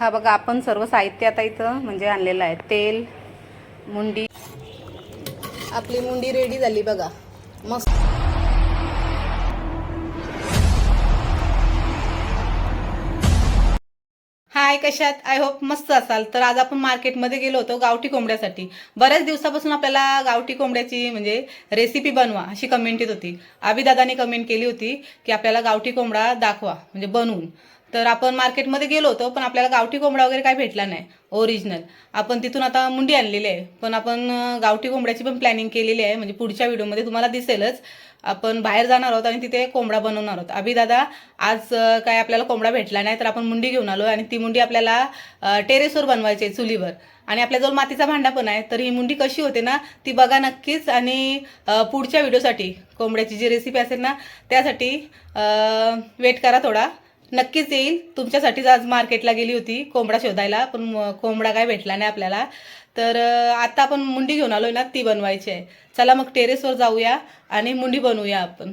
हा बघा आपण सर्व साहित्य आता इथं म्हणजे आणलेलं आहे. तेल मुंडी. आपली मुंडी रेडी झाली बघा. मस्त. हाय कशात आय होप मस्त असाल. तर आज आपण मार्केटमध्ये गेलो होतो गावठी कोंबड्यासाठी. बऱ्याच दिवसापासून आपल्याला गावठी कोंबड्याची म्हणजे रेसिपी बनवा अशी कमेंट येत होती. अभिदादाने कमेंट केली होती की आपल्याला गावठी कोंबडा दाखवा म्हणजे बनवून. तर आपण मार्केटमध्ये गेलो होतो पण आपल्याला गावठी कोंबडा वगैरे काय भेटला नाही ओरिजिनल आपण तिथून आता मुंडी आणलेली आहे पण आपण गावठी कोंबड्याची पण प्लॅनिंग केलेली आहे म्हणजे पुढच्या व्हिडिओमध्ये तुम्हाला दिसेलच. आपण बाहेर जाणार आहोत आणि तिथे कोंबडा बनवणार आहोत. अभि दादा आज काय आपल्याला कोंबडा भेटला नाही तर आपण मुंडी घेऊन आलो आणि ती मुंडी आपल्याला टेरेसवर बनवायची आहे चुलीवर. आणि आपल्याजवळ मातीचा भांडा पण आहे तर ही मुंडी कशी होते ना ती बघा नक्कीच. आणि पुढच्या व्हिडिओसाठी कोंबड्याची जी रेसिपी असेल ना त्यासाठी वेट करा थोडा. नक्कीच येईल. तुमच्यासाठीच आज मार्केटला गेली होती कोंबडा शोधायला पण कोंबडा काय भेटला नाही आपल्याला. तर आता आपण मुंडी घेऊन आलोय ना ती बनवायची आहे. चला मग टेरेसवर जाऊया आणि मुंडी बनवूया आपण.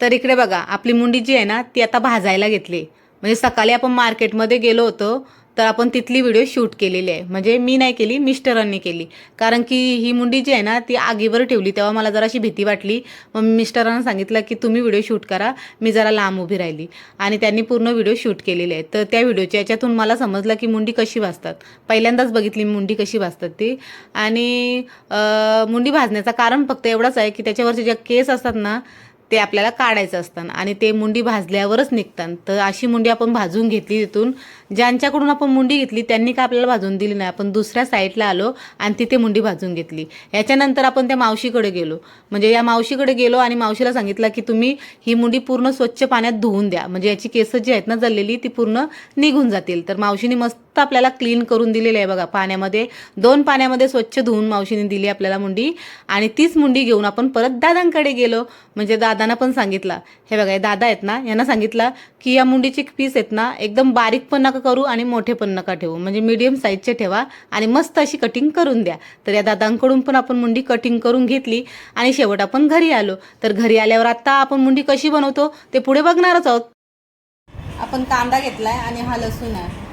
तर इकडे बघा आपली मुंडी जी आहे ना ती आता भाजायला घेतली. म्हणजे सकाळी आपण मार्केटमध्ये गेलो होतो तर आपण तिथली व्हिडिओ शूट केलेली आहे. म्हणजे मी नाही केली मिस्टरांनी केली. कारण की ही मुंडी जी आहे ना ती आगीवर ठेवली. तेव्हा मला जराशी भीती वाटली. मग मिस्टरांना सांगितलं की तुम्ही व्हिडिओ शूट करा. मी जरा लांब उभी राहिली. आणि त्यांनी पूर्ण व्हिडिओ शूट केलेले आहे. तर त्या व्हिडिओच्या याच्यातून मला समजलं की मुंडी कशी भाजतात. पहिल्यांदाच बघितली मुंडी कशी भाजतात ती. आणि मुंडी भाजण्याचं कारण फक्त एवढंच आहे की त्याच्यावरचे जे केस असतात ना ते आपल्याला काढायचं असतं. आणि ते मुंडी भाजल्यावरच निघतात. तर अशी मुंडी आपण भाजून घेतली तिथून. ज्यांच्याकडून आपण मुंडी घेतली त्यांनी का आपल्याला भाजून दिली नाही. आपण दुसऱ्या साईडला आलो आणि तिथे मुंडी भाजून घेतली. याच्यानंतर आपण त्या मावशीकडे गेलो. म्हणजे या मावशीकडे गेलो आणि मावशीला सांगितलं की तुम्ही ही मुंडी पूर्ण स्वच्छ पाण्यात धुवून द्या. म्हणजे याची केस जी आहेत ना जळलेली ती पूर्ण निघून जातील. तर मावशीने मस्त आपल्याला क्लीन करून दिलेली आहे बघा. पाण्यामध्ये दोन पाण्यामध्ये स्वच्छ धुवून मावशीने दिली आपल्याला मुंडी आणि तीच मुंडी घेऊन आपण परत दादांकडे गेलो. म्हणजे दादांना पण सांगितलं. हे बघा हे दादा आहेत ना यांना सांगितलं की या मुंडीचे पीस आहेत ना एकदम बारीक पण नका करू आणि मोठे पण नका ठेवू. म्हणजे मीडियम साईजचे ठेवा आणि मस्त अशी कटिंग करून द्या. तर या दादांकडून पण आपण मुंडी कटिंग करून घेतली आणि शेवट आपण घरी आलो. तर घरी आल्यावर आत्ता आपण मुंडी कशी बनवतो ते पुढे बघणारच आहोत. आपण कांदा घेतलाय आणि हा लसूण आहे.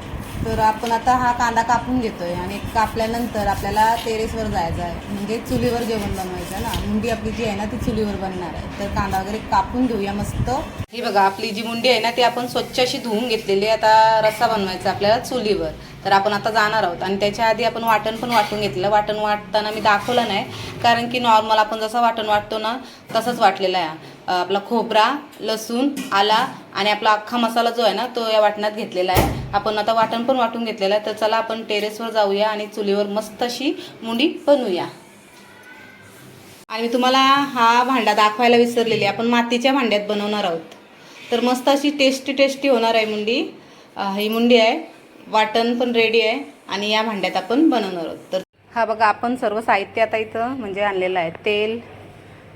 तर आपण आता हा कांदा कापून घेतोय आणि कापल्यानंतर आपल्याला टेरेसवर जायचं आहे. म्हणजे चुलीवर जेवण बनवायचं आहे ना. मुंडी आपली जी आहे ना ती चुलीवर बनणार आहे. तर कांदा वगैरे कापून घेऊया मस्त. ही बघा आपली जी मुंडी आहे ना ती आपण स्वच्छ अशी धुवून घेतलेली आहे. आता रस्सा बनवायचा आपल्याला चुलीवर. तर आपण आता जाणार आहोत. आणि त्याच्या आधी आपण वाटण पण वाटून घेतलं. वाटण वाटताना मी दाखवलं नाही. कारण की नॉर्मल आपण जसं वाटण वाटतो ना तसंच वाटलेलं आहे. आपला खोबरा लसूण आला आणि आपला अख्खा मसाला जो आहे ना तो या वाटणात घेतलेला आहे. आपण आता वाटण पण वाटून घेतलेलं आहे. तर चला आपण टेरेसवर जाऊया आणि चुलीवर मस्त अशी मुंडी बनवूया. आणि मी तुम्हाला हा भांडा दाखवायला विसरलेली आहे. आपण मातीच्या भांड्यात बनवणार आहोत. तर मस्त अशी टेस्टी टेस्टी होणार आहे मुंडी. ही मुंडी आहे. वाटण पण रेडी आहे आणि या भांड्यात आपण बनवणार आहोत. तर हा बघा आपण सर्व साहित्य आता इथं म्हणजे आणलेलं आहे. तेल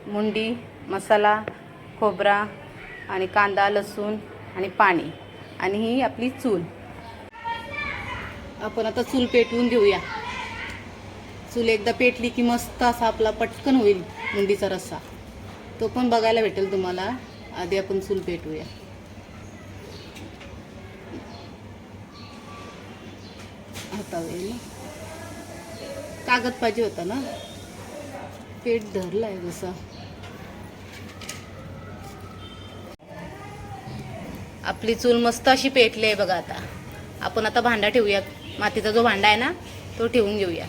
मुंडी मसाला खोबरा आणि कांदा लसूण आणि पाणी आणि ही आपली चूल. आपण आता चूल पेटवून घेऊया. चूल एकदा पेटली की मस्त असा आपला पटकन होईल मुंडीचा रस्सा. तो पण बघायला भेटेल तुम्हाला. आधी आपण चूल पेटवूया. हातावर येईल कागद पाहिजे होता ना? पेट धरला आहे जसं. आपली चूल मस्त अशी पेटली आहे बघा आता. आपण आता भांडा ठेवूया. मातीचा जो भांडा आहे ना तो ठेवून घेऊया.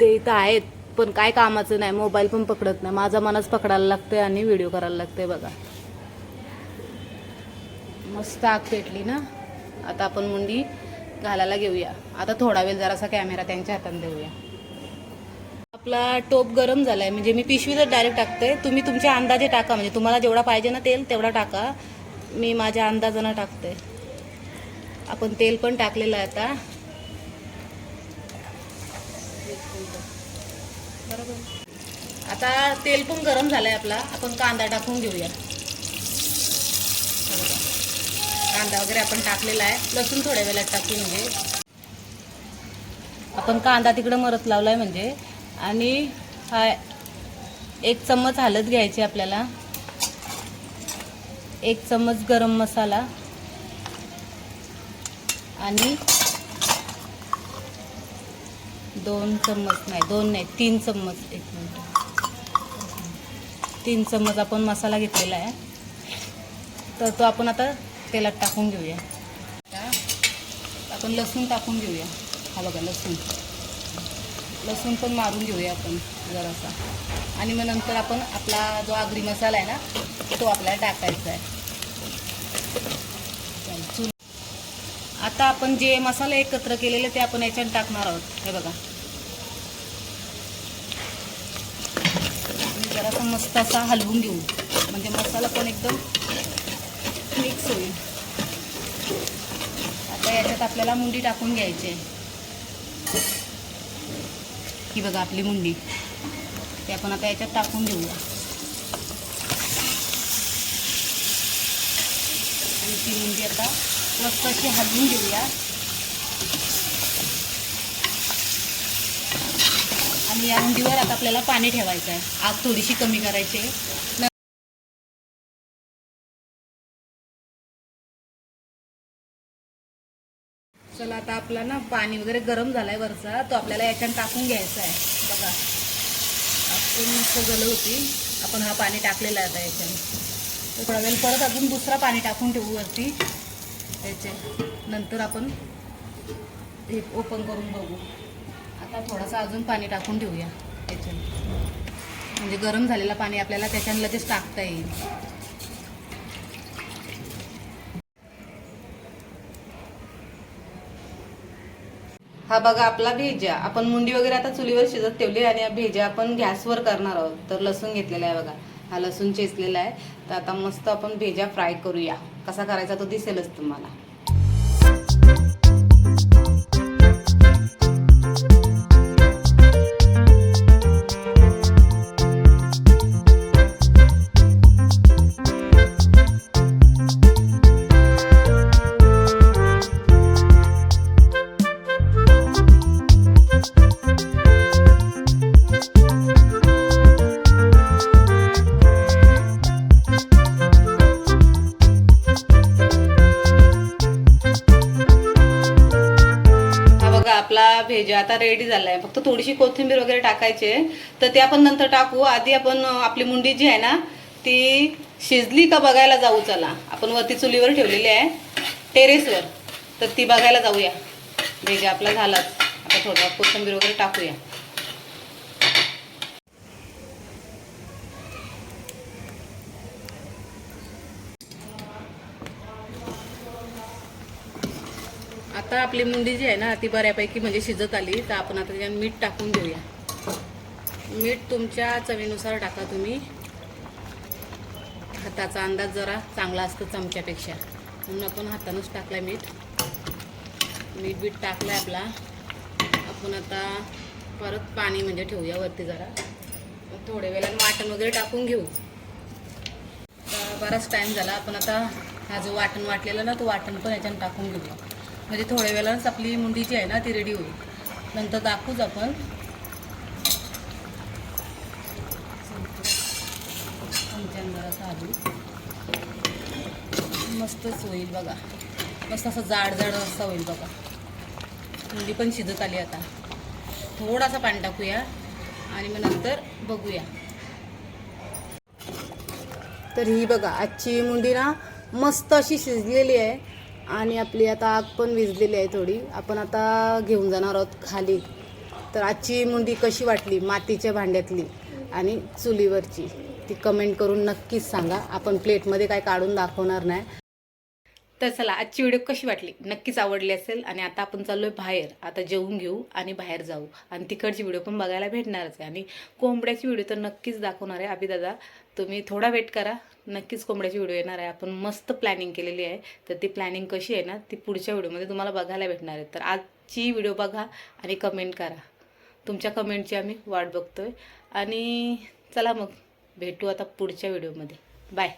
ते इथं आहेत पण काय कामाचं नाही. मोबाईल पण पकडत नाही. माझा मनच पकडायला लागतंय आणि व्हिडिओ करायला लागतंय बघा. मस्त आग पेटली ना. आता आपण मुंडी घालायला घेऊया. आता थोडा वेळ जरासा कॅमेरा त्यांच्या हातात देऊया. आपला टोप गरम झालाय. म्हणजे मी पिशवीतच डायरेक्ट टाकते तुम्ही तुमच्या अंदाजे टाका. म्हणजे तुम्हाला जेवढा पाहिजे ना तेल तेवढा टाका. मी माझ्या अंदाजानं टाकते आपण तेल पण टाकलेलं आहे आता. बरोबर. आता तेल पण गरम झालंय आपला. आपण कांदा टाकून घेऊया हे बघा. कांदा वगैरे आपण टाकलेला आहे. लसूण थोड्या वेळात टाकू म्हणजे आपण कांदा तिकडं मरत लावलाय म्हणजे. आणि हा एक चम्मच हलद घ्यायची आपल्याला. एक चम्मच गरम मसाला. आणि दोन चम्मच नाही दोन नाही तीन चम्मच एक मिनिट. तीन चम्मच आपण मसाला घेतलेला आहे. तर तो आपण आता तेलात टाकून घेऊया. आपण लसूण टाकून घेऊया. हा बघा लसूण. लसूण पण मारून घेऊया आपण जरासा. आणि मग नंतर आपण आपला जो आगरी मसाला आहे ना तो आपल्याला टाकायचा आहे. चूल आता आपण जे मसाले एकत्र केलेले ते आपण याच्यात टाकणार आहोत. हे बघा. जरासा मस्त असा हलवून घेऊ. म्हणजे मसाला पण एकदम मिक्स होईल. आता याच्यात आपल्याला मुंडी टाकून घ्यायची आहे. ही बघा आपली मुंडी. ते आपण आता याच्यात टाकून घेऊया आणि ती मुंडी आता मस्त अशी हलवून घेऊया. आणि या मुंडीवर आता आपल्याला पाणी ठेवायचं आहे. आग थोडीशी कमी करायची आहे. आता आपला ना पाणी वगैरे गरम झाला आहे वरचा तो आपल्याला याच्यानं टाकून घ्यायचा आहे बघा. आपण मस्त झालं होती. आपण हा पाणी टाकलेला आहे आता याच्याने थोडा वेळ परत अजून दुसरा पाणी टाकून ठेवू वरती. त्याचे नंतर आपण हे ओपन करून बघू. आता थोडासा अजून पाणी टाकून ठेवूया. याच्याने म्हणजे गरम झालेलं पाणी आपल्याला त्याच्यानं लगेच टाकता येईल. हा बघा आपला भेजा. आपण मुंडी वगैरे आता चुलीवर शिजत ठेवली आणि या भेजा आपण गॅसवर करणार आहोत. तर लसूण घेतलेला आहे बघा. हा लसूण चेचलेला आहे. तर आता मस्त आपण भेजा फ्राय करूया. कसा करायचा तो दिसेलच तुम्हाला. आपला भेजा आता रेडी झालाय. फक्त थोडीशी कोथिंबीर वगैरे टाकायची आहे. तर ते आपण नंतर टाकू. आधी आपण आपली मुंडी जी आहे ना ती शिजली का बघायला जाऊ चला. आपण वरती चुलीवर ठेवलेली आहे. टेरेसवर. तर ती बघायला जाऊया. भेजा आपला झालाच. आता थोडा कोथिंबीर वगैरे टाकूया. आता आपली मुंडी जी आहे ना ती बऱ्यापैकी म्हणजे शिजत आली. तर आपण आता त्याच्यात मीठ टाकून घेऊया मीठ तुमच्या चवीनुसार टाका तुम्ही. हाताचा अंदाज जरा चांगला असतो चमच्यापेक्षा. म्हणून आपण हातानंच टाकलाय मीठ. मीठ बीठ टाकलाय आपला. आपण आता परत पाणी म्हणजे ठेवूया वरती जरा. मग थोड्या वेळानं वाटण वगैरे टाकून घेऊ. तर बराच टाईम झाला. आपण आता हा जो वाटण वाटलेला ना तो वाटण पण याच्यानं टाकून घेऊया. म्हणजे थोड्या वेळानंच आपली मुंडी जी आहे ना ती रेडी होईल. नंतर दाखवूच आपण. चमच्यानं मस्तच होईल बघा. मस्त असं जाड जाड रस्सा होईल बघा. मुंडी पण शिजत आली आता. थोडासा पाणी टाकूया आणि मग नंतर बघूया. तर ही बघा आजची मुंडी ना मस्त अशी शिजलेली आहे. आणि आपली आता आग पण विजलेली आहे थोडी. आपण आता घेऊन जाणार आहोत खाली. तर आजची मुंडी कशी वाटली? मातीच्या भांड्यातली आणि चुलीवरची. ती कमेंट करून नक्कीच सांगा. आपण प्लेटमध्ये काय काढून दाखवणार नाही. तर चला आजची व्हिडिओ कशी वाटली? नक्कीच आवडली असेल. आणि आता आपण चाललो आहे बाहेर. आता जेवून घेऊ आणि बाहेर जाऊ. आणि तिकडची व्हिडिओ पण बघायला भेटणारच आहे. आणि कोंबड्याची व्हिडिओ तर नक्कीच दाखवणार आहे अभिदादा. तुम्ही थोडा वेट करा. नक्कीच कोंबड्याची व्हिडिओ येणार आहे. आपण मस्त प्लॅनिंग केलेली आहे. तर ती प्लॅनिंग कशी आहे ना ती पुढच्या व्हिडिओमध्ये तुम्हाला बघायला भेटणार आहे. तर आजची व्हिडिओ बघा आणि कमेंट करा. तुमच्या कमेंटची आम्ही वाट बघतोय. आणि चला मग भेटू आता पुढच्या व्हिडिओमध्ये बाय